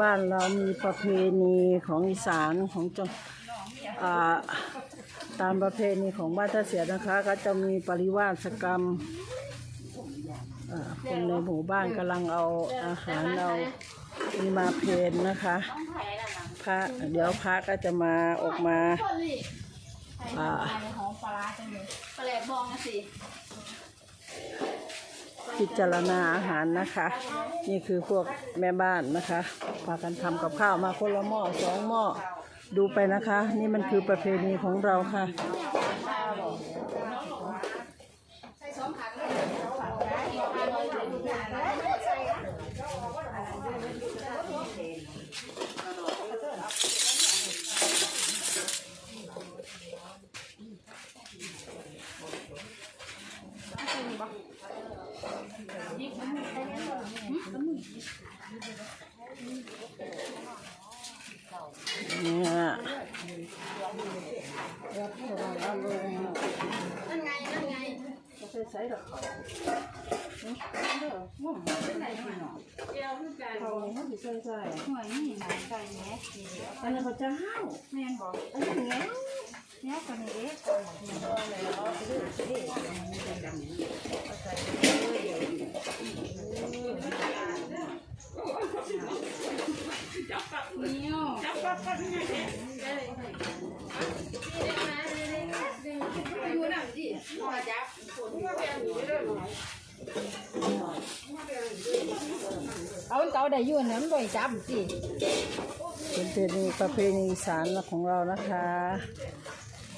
บ้านเรามีประเพณีของอีสานของจังอ่าตามประเพณีของบ้านท่าเสียนะคะ ก็จะมีปริวาสกรรมคนในหมู่บ้านกำลังเอาอาหารเอานี่มาเพนนะคะพระเดี๋ยวพระก็จะมาออกมาอ่าหอมปลาจังเลยแหลกบองนะสิ พิจารณาอาหารนะคะ นี่คือพวกแม่บ้านนะคะพากันทำกับข้าวมาคนละหม้อสองหม้อดูไปนะคะ นี่มันคือประเพณีของเราค่ะ เนี่ยนั่นไงนั่นไงใส่ดอกเขาเดี๋ยวคือกันเขาเขาสิใส่ใส่หน่วยนี่หนาไก่แหน่อันนี้เขาจะห้าวแม่นบอกอันนี้ไงเนี้ยกันนี้ เอาเก่าได้อยืนนั้นบ่อยจับสิเป็นเพณีประเพณีอีสารของเรานะคะ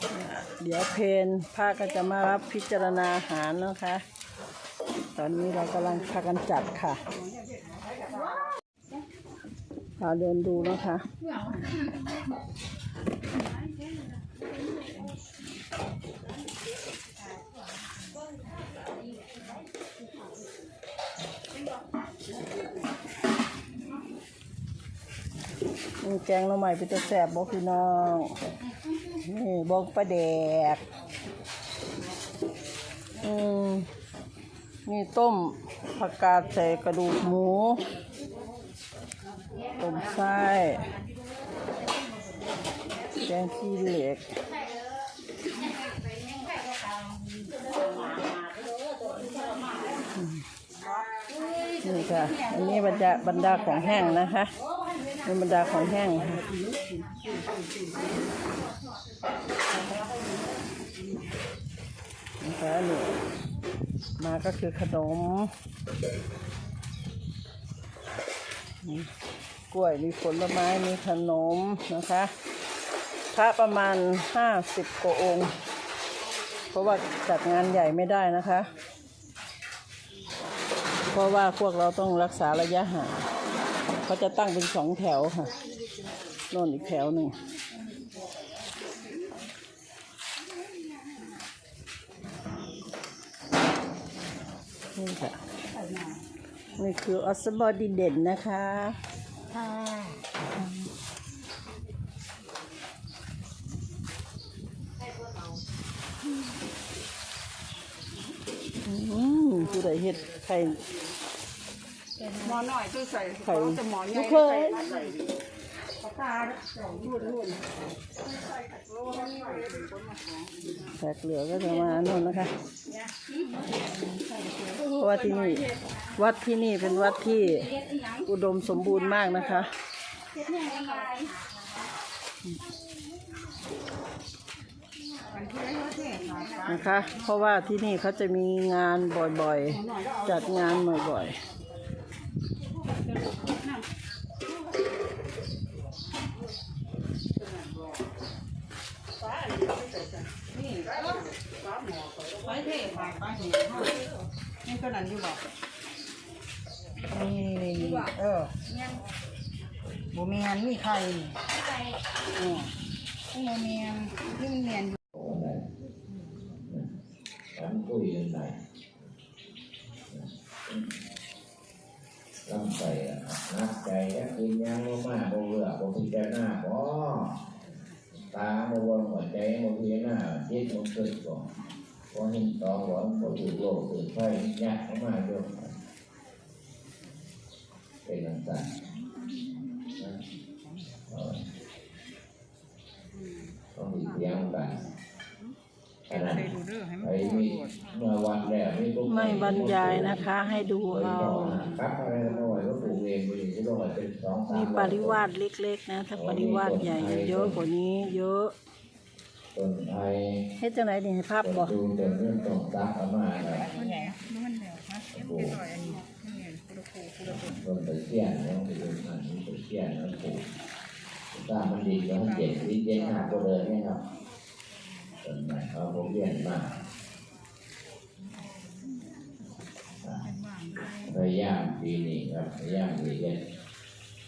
เนี่ยเดี๋ยวเพนพาก็จะมารับพิจารณาอาหารนะคะ ตอนนี้เรากำลังพากันจัดค่ะ พาเดินดูนะคะ แกงหน่อไม้เป็นตะแสบบอกพี่น้อง นี่บอกปลาแดก อืมนี่ต้มผักกาดใส่กระดูกหมู ต้มไส้แกงขี้เหล็กนี่ค่ะ อันนี้บรรดาบรรดาของแห้งนะคะนี่บรรดาของแห้งค่ะนะคะนี่มาก็คือขนมนี่ ล้วย มีผลไม้ มีขนมนะคะ พระประมาณห้าสิบกว่าองค์ เพราะว่าจัดงานใหญ่ไม่ได้นะคะ เพราะว่าพวกเราต้องรักษาระยะห่างเขาจะตั้งเป็นสองแถวค่ะโน่นอีกแถวหนึ่งนี่ค่ะนี่คือออสบอดีเด่นนะคะค่ะ ผู้ใดเฮ็ดไข่หมอหน่อยคือใส่ไข่เขาจะหมอใหญ่ลูกเคยตารุ่นรุ่นแขกเหลือก็จะมาโน่นนะคะเพราะว่าที่นี่วัดที่นี่เป็นวัดที่อุดมสมบูรณ์มากนะคะ นะคะ เพราะว่าที่นี่เขาจะมีงานบ่อยๆ จัดงานบ่อยๆไปเท่ไปไปเห็นนี่ตัวนั้นอยู่บอกนี่เออบ่แม่นมีไข่เออบ่แม่นนี่มันแมน กินยังบ่มากบ่เบื่อบ่พิจหน้าบอตาบ่วงหัวใจบ่พิจารณาคิดบ่เกิดก่อนบ่เห็นต่อหวังบ่ถูกโลกเกิดไฟยากมากโยเป็นต่างๆต้องมีเสียงกันไม่บรรยายนะคะ ให้ดูเอา มมีปริวาสเล็ก ๆ นะถ้าปริวาสใหญ่เยอะกว่านี้ เยอะต้นไทยเฮ็ดจังไหนนี่ให้ภาพต้นบ่ดูต้นเรื่องต้นตักเอามาเลยมันแหนมันแล้วฮะเก็บไปต่อยอันนี้นี่ไงคุระโคคุระโคต้นตะเคียนแล้วไปดูมันมีตะเคียนแล้วปลูกถ้ามันดีแล้วมันเย็นดีเย็นหนักกว่าเดิมเนี่ยครับต้นไม้เอาผมเรียนมาพยายามปีนี้ครับพยายามดีเย็น